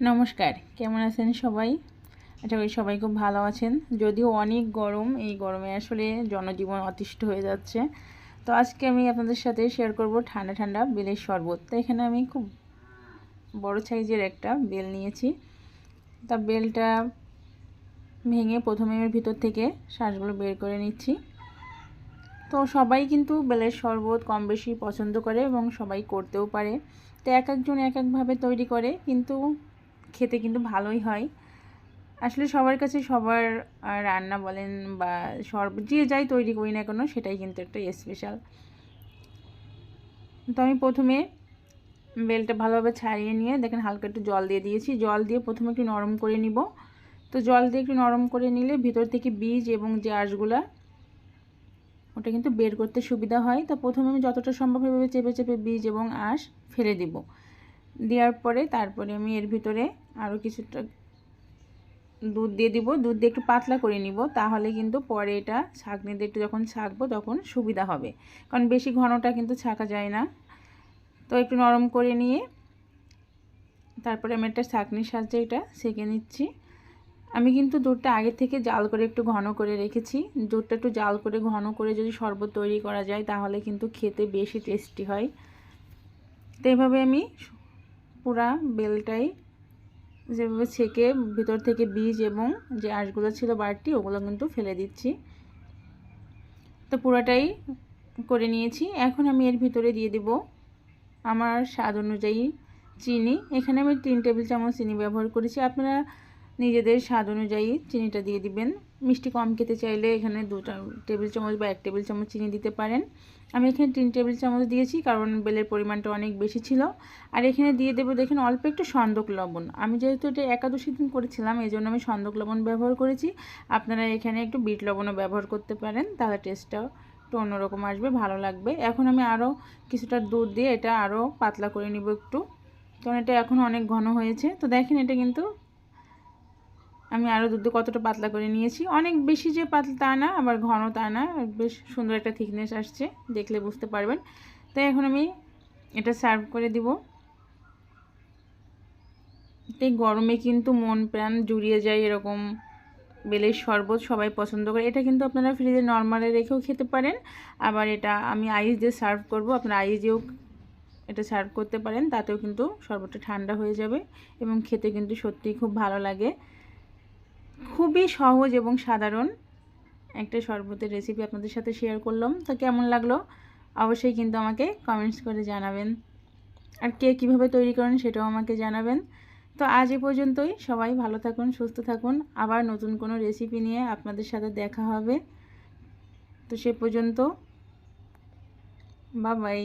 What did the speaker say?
নমস্কার, কেমন আছেন সবাই? আশা করি সবাই খুব ভালো আছেন। যদিও অনেক গরম, এই গরমে আসলে জনজীবন অতিষ্ঠ হয়ে যাচ্ছে। তো আজকে আমি আপনাদের সাথে শেয়ার করব ঠান্ডা ঠান্ডা বেলের শরবত। তো এখানে আমি খুব বড় সাইজের একটা বেল নিয়েছি। তা বেলটা ভেঙে প্রথমে এর ভিতর থেকে শ্বাসগুলো বের করে নিচ্ছি। তো সবাই কিন্তু বেলের শরবত কম বেশি পছন্দ করে এবং সবাই করতেও পারে। তো এক একজন এক একভাবে তৈরি করে, কিন্তু খেতে কিন্তু ভালোই হয়। আসলে সবার কাছে সবার রান্না বলেন বা শরবত যে যাই তৈরি করি না কেন সেটাই কিন্তু একটা স্পেশাল তো আমি প্রথমে বেলটা ভালোভাবে ছাড়িয়ে নিয়ে, দেখেন হালকা একটু জল দিয়ে দিয়েছি। জল দিয়ে প্রথমে একটু নরম করে নিব। তো জল দিয়ে একটু নরম করে নিলে ভিতর থেকে বীজ এবং যে আঁশগুলা, ওটা কিন্তু বের করতে সুবিধা হয়। তো প্রথমে আমি যতটা সম্ভব এভাবে চেপে চেপে বীজ এবং আঁশ ফেলে দিব। দেওয়ার পরে তারপরে আমি এর ভিতরে আরও কিছুটা দুধ দিয়ে দিব। দুধ দিয়ে একটু পাতলা করে নিব, তাহলে কিন্তু পরে এটা ছাঁকনি দিয়ে একটু যখন ছাঁকবো তখন সুবিধা হবে। কারণ বেশি ঘনটা কিন্তু ছাঁকা যায় না। তো একটু নরম করে নিয়ে তারপরে আমি একটা ছাঁকনির সাহায্যে এটা সেঁকে নিচ্ছি। আমি কিন্তু দুধটা আগে থেকে জাল করে একটু ঘন করে রেখেছি। দুধটা একটু জাল করে ঘন করে যদি শরবত তৈরি করা যায়, তাহলে কিন্তু খেতে বেশি টেস্টি হয়। তো এভাবে আমি পুরা বেলটাই যেভাবে ছেঁকে ভিতর থেকে বীজ এবং যে আঁশগুলো ছিল বাড়তি, ওগুলো কিন্তু ফেলে দিচ্ছি। তো পুরাটাই করে নিয়েছি। এখন আমি এর ভিতরে দিয়ে দেব আমার স্বাদ অনুযায়ী চিনি। এখানে আমি তিন টেবিল চামচ চিনি ব্যবহার করেছি। আপনারা নিজেদের স্বাদ অনুযায়ী চিনিটা দিয়ে দিবেন। মিষ্টি কম খেতে চাইলে এখানে দুটা টেবিল চামচ বা এক টেবিল চামচ চিনি দিতে পারেন। আমি এখানে তিন টেবিল চামচ দিয়েছি কারণ বেলের পরিমাণটা অনেক বেশি ছিল। আর এখানে দিয়ে দেবো দেখেন অল্প একটু সন্দক লবণ। আমি যেহেতু এটা একাদশী দিন করেছিলাম এই জন্য আমি সন্দক লবণ ব্যবহার করেছি। আপনারা এখানে একটু বিট লবণও ব্যবহার করতে পারেন, তাহলে টেস্টটা একটু অন্যরকম আসবে, ভালো লাগবে। এখন আমি আরও কিছুটা দুধ দিয়ে এটা আরও পাতলা করে নিব একটু। কারণ এটা এখন অনেক ঘন হয়েছে। তো দেখেন এটা কিন্তু আমি আরও দুধ কতটা পাতলা করে নিয়েছি। অনেক বেশি যে পাতলা তা না, আবার ঘন তা না। বেশ সুন্দর একটা থিকনেস আসছে, দেখলে বুঝতে পারবেন। তাই এখন আমি এটা সার্ভ করে দিব। তাই গরমে কিন্তু মন প্রাণ জুড়িয়ে যায় এরকম বেলের শরবত সবাই পছন্দ করে। এটা কিন্তু আপনারা ফ্রিজে নর্মালে রেখেও খেতে পারেন। আবার এটা আমি আইস দিয়ে সার্ভ করব। আপনারা আইস দিয়েও এটা সার্ভ করতে পারেন। তাতেও কিন্তু শরবতটা ঠান্ডা হয়ে যাবে এবং খেতে কিন্তু সত্যিই খুব ভালো লাগে। খুবই সহজ এবং সাধারণ একটা শরবতের রেসিপি আপনাদের সাথে শেয়ার করলাম। তো কেমন লাগল? অবশ্যই কিন্তু আমাকে কমেন্টস করে জানাবেন। আর কে কীভাবে তৈরি করেন সেটাও আমাকে জানাবেন। তো আজ এ পর্যন্তই। সবাই ভালো থাকুন, সুস্থ থাকুন। আবার নতুন কোনো রেসিপি নিয়ে আপনাদের সাথে দেখা হবে। তো সে পর্যন্ত বা বাই